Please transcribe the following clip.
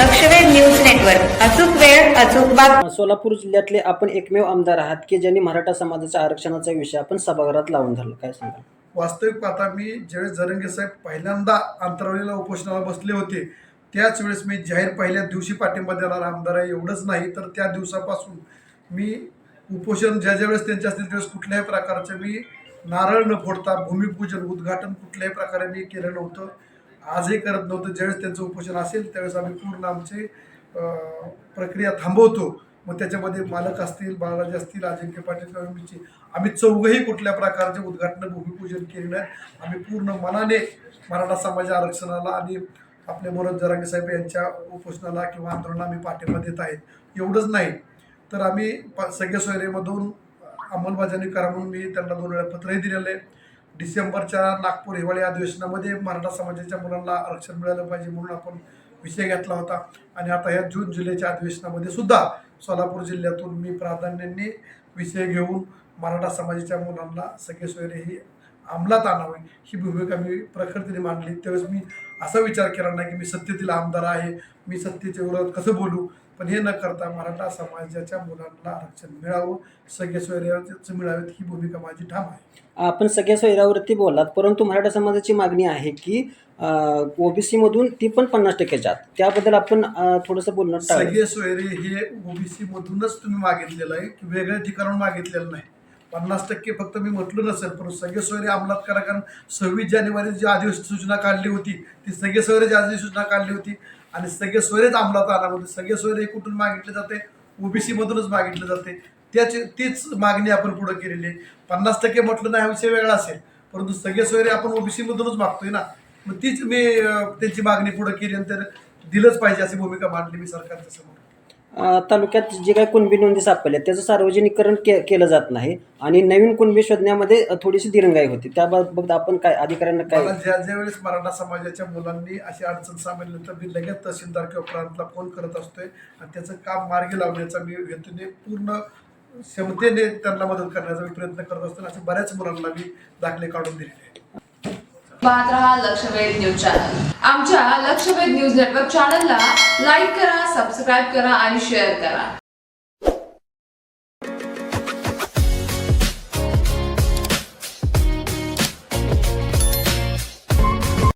Network. अचूक वेळ अचूक बाब सोलापूर जिल्ह्यातले आपण एकमेव आमदार आहात की ज्यांनी मराठा समाजाच्या आरक्षणाचा विषय आपण सभागृहात लावून धरला? काय सांगाल? वास्तविक पाहता मी ज्यावेळेस जरंगे साहेब पहिल्यांदा अंतरावलीला उपोषणाला बसले होते त्याच वेळेस मी जाहीर पहिल्या दिवशी पाठिंबा देणारा आमदार आहे एवढंच नाही तर त्या दिवसापासून मी उपोषण ज्या ज्या वेळेस त्यांचे असतील त्यावेळेस कुठल्याही प्रकारचं मी नारळ न फोडता भूमिपूजन उद्घाटन कुठल्याही प्रकारे मी केलं नव्हतं. आजही करत नव्हतं. ज्यावेळेस त्यांचं उपोषण असेल त्यावेळेस आम्ही पूर्ण आमची प्रक्रिया थांबवतो. मग त्याच्यामध्ये मालक असतील बाळराजे असतील अजिंक्य पाटील कळंबीचे आम्ही चौघही कुठल्या प्रकारचे उद्घाटन भूमिपूजन केले नाही. आम्ही पूर्ण मनाने मराठा समाज आरक्षणाला आणि आपले मनोज जरांगे साहेब यांच्या उपोषणाला किंवा आंदोलनाला आम्ही पाठिंबा देत आहेत. एवढंच नाही. तर आम्ही प सगळ्या सोयरेमधून अंमलबजावणी करा म्हणून मी त्यांना दोन वेळा पत्रही दिलेलं आहे. डिसेंबरच्या नागपूर हिवाळी अधिवेशनामध्ये मराठा समाजाच्या मुलांना आरक्षण मिळालं पाहिजे म्हणून आपण विषय घेतला होता. आणि आता या जून जुलैच्या अधिवेशनामध्ये सुद्धा सोलापूर जिल्ह्यातून मी प्राधान्याने विषय घेऊन मराठा समाजाच्या मुलांना सगळे सोयरे ही अंमलात आणावे ही भूमिका मी प्रखरतेने मांडली. त्यावेळेस मी असा विचार केला नाही की मी सत्तेतील आमदार आहे. मी सत्तेच्या विरोधात कसं बोलू? पण हे न करता मराठा समाजाच्या मुलांना आरक्षण मिळावं सगळे सोयरे मिळावेत ही भूमिका माझी ठाम आहे. आपण सगळ्या सोयरावरती बोललात परंतु मराठा समाजाची मागणी आहे की ओबीसी मधून ती पण पन्नास टक्क्याच्या आत त्याबद्दल आपण थोडंसं बोलणं टाळू सगळे सोयरे हे ओबीसी मधूनच तुम्ही मागितलेलं आहे की वेगळ्या ठिकाणून मागितलेलं नाही. पन्नास टक्के फक्त मी म्हटलं नसेल पण सगळे सोयरे अंमलात करा कारण सव्वीस जानेवारी जी आदिवासी सूचना काढली होती ती सगळे सोयरे आदिवासी सूचना काढली होती आणि सगळे सोयरेच अंमलात आणामध्ये म्हणजे सगळे सोयरे कुठून मागितले जाते? ओबीसी मधूनच मागितले जाते. त्याची तीच मागणी आपण पुढे केलेली आहे. पन्नास टक्के म्हटलं नाही हा विषय वेगळा असेल. परंतु सगळे सोयरे आपण ओबीसी मधूनच मागतोय ना. मग तीच मी त्यांची मागणी पुढे केली आणि तर दिलंच पाहिजे अशी भूमिका मांडली मी सरकारच्या समोर. तालुक्यात जे काही कुणबी नोंदी सापडल्या त्याचं सार्वजनिकरण के केलं जात नाही आणि नवीन कुणबी शोधण्यामध्ये थोडीशी दिरंगाई होती. त्याबाबत आपण काय अधिकाऱ्यांना काय ज्या ज्या वेळेस मराठा समाजाच्या मुलांनी अशी अडचण सामान्य तर मी लगेच तहसीलदार किंवा प्रांतला फोन करत असतोय आणि त्याचं काम मार्गी लावण्याचा मी हेतूने पूर्ण क्षमतेने त्यांना मदत करण्याचा मी प्रयत्न करत असतो आणि अशा बऱ्याच मुलांना मी दाखले काढून दिलेले आहेत. पाहत रहा लक्षवेध न्यूज चॅनल. आमच्या लक्षवेध न्यूज नेटवर्क चॅनलला लाईक करा सबस्क्राईब करा आणि शेअर करा.